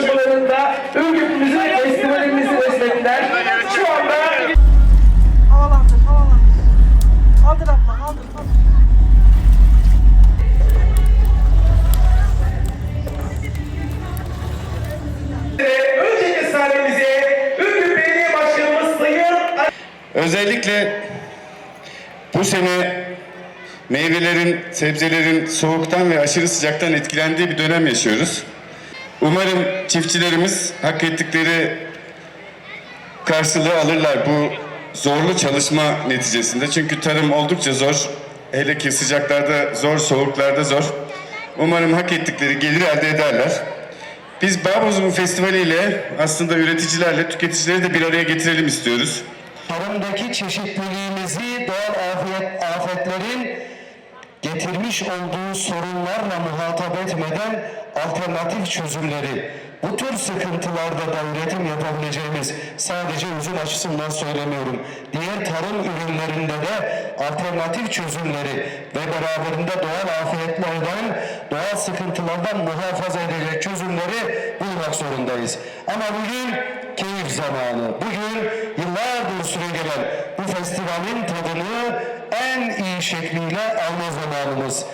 Festivalinde Ürgüp Müzik Resmettiler. Şu anda Havalandır, havalandır. Kaldır abla, kaldır, kaldır. önceki sahnemize Ürgüp Belediye Başkanımız Sayın Özellikle bu sene meyvelerin, sebzelerin soğuktan ve aşırı sıcaktan etkilendiği bir dönem yaşıyoruz. Umarım çiftçilerimiz hak ettikleri karşılığı alırlar bu zorlu çalışma neticesinde. Çünkü tarım oldukça zor. Hele ki sıcaklarda zor, soğuklarda zor. Umarım hak ettikleri gelir elde ederler. Biz Bağ Bozumu Festivali ile aslında üreticilerle tüketicileri de bir araya getirelim istiyoruz. tarımdaki çeşitliliğimizi doğal afet, afetlerin getirmiş olduğu sorunlarla muhatap etmeden alternatif çözümleri, bu tür sıkıntılarda da üretim yapabileceğimiz sadece üzüm açısından söylemiyorum. Diğer tarım ürünlerinde de alternatif çözümleri ve beraberinde doğal afetlerden, doğal sıkıntılardan muhafaza edecek çözümleri bulmak zorundayız. Ama bugün keyif zamanı. Bugün yıllardır süregelen bu festivalin tadını şekliyle alma zamanımız.